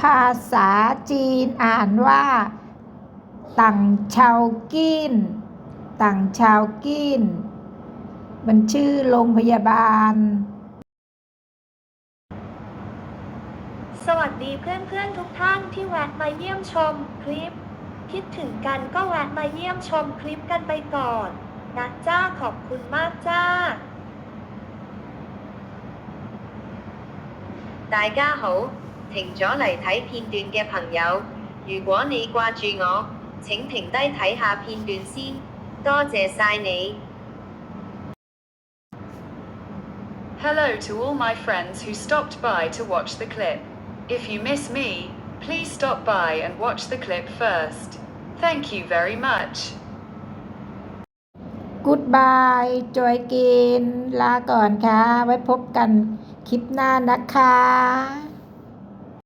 ภาษาจีนอ่านว่า ตังชาวกิน ตังชาวกิน มันชื่อโรงพยาบาล สวัสดีเพื่อนๆทุกท่านที่แวะมาเยี่ยมชมคลิป คิดถึงกันก็แวะมาเยี่ยมชมคลิปกันไปก่อนนะจ้าขอบคุณมากจ้า 大家好， 停咗嚟睇片段嘅朋友，如果你挂住我，请停低睇下片段先，多谢晒你。 Hello to all my friends who stopped by to watch the clip. If you miss me, please stop by and watch the clip first. Thank you very much. Goodbye จอยกิน ลาก่อนค่ะ ไว้พบกันคลิปหน้านะคะ